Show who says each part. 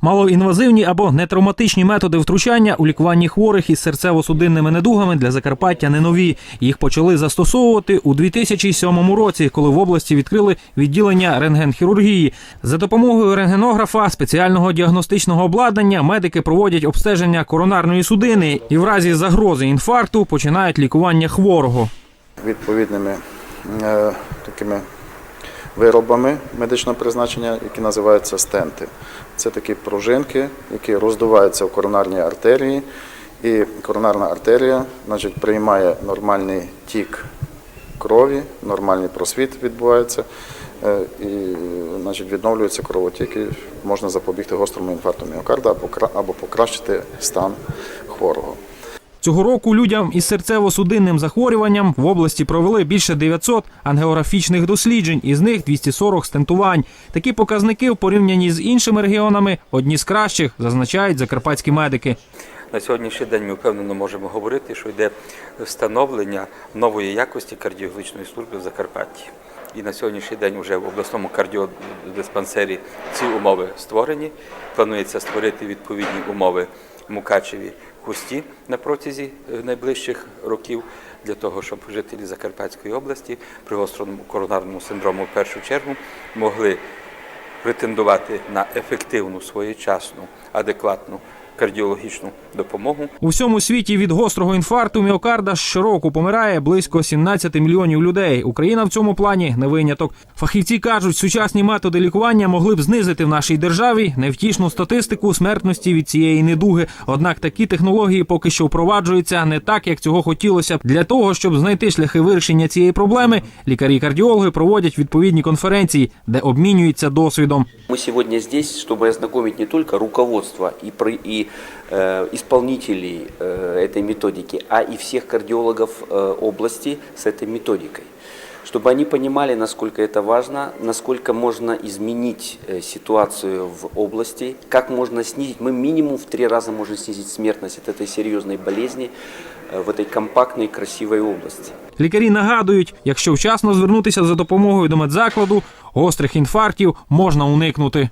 Speaker 1: Малоінвазивні або нетравматичні методи втручання у лікуванні хворих із серцево-судинними недугами для Закарпаття не нові. Їх почали застосовувати у 2007 році, коли в області відкрили відділення рентгенхірургії. За допомогою рентгенографа спеціального діагностичного обладнання медики проводять обстеження коронарної судини і в разі загрози інфаркту починають лікування хворого.
Speaker 2: відповідними е, такими виробами медичного призначення, які називаються стенти. Це такі пружинки, які роздуваються в коронарній артерії, і коронарна артерія значить, приймає нормальний тік крові, нормальний просвіт відбувається. е, І значить, відновлюється кровотік, і можна запобігти гострому інфаркту міокарда або покращити стан хворого.
Speaker 1: Цього року людям із серцево-судинним захворюванням в області провели більше 900 ангіографічних досліджень, із них 240 стентувань. Такі показники в порівнянні з іншими регіонами одні з кращих, зазначають закарпатські медики.
Speaker 3: На сьогоднішній день ми впевнено можемо говорити, що йде встановлення нової якості кардіологічної служби в Закарпатті. І на сьогоднішній день вже в обласному кардіодиспансері ці умови створені. Планується створити відповідні умови Мукачеві Хусті на протязі е, найближчих років для того, щоб жителі Закарпатської області при гострому коронарному синдрому в першу чергу могли претендувати на ефективну, своєчасну, адекватну кардіологічну допомогу
Speaker 1: У всьому світі від гострого інфаркту міокарда щороку помирає близько 17 мільйонів людей. Україна в цьому плані не виняток. Фахівці кажуть, сучасні методи лікування могли б знизити в нашій державі невтішну статистику смертності від цієї недуги. Однак такі технології поки що впроваджуються не так, як цього хотілося б. Для того щоб знайти шляхи вирішення цієї проблеми, лікарі-кардіологи проводять відповідні конференції, де обмінюються досвідом.
Speaker 4: Мы сегодня здесь, чтобы ознакомить не только руководство и, при- и э, исполнителей э, этой методики, а и всех кардиологов э, области с этой методикой. Чтобы они понимали, насколько это важно, насколько можно изменить э, ситуацию в области, как можно снизить, мы минимум в три раза можем снизить смертность от этой серьезной болезни э, в этой компактной красивой области.
Speaker 1: Лікарі нагадують, якщо вчасно звернутися за допомогою до медзакладу, гострих інфарктів можна уникнути.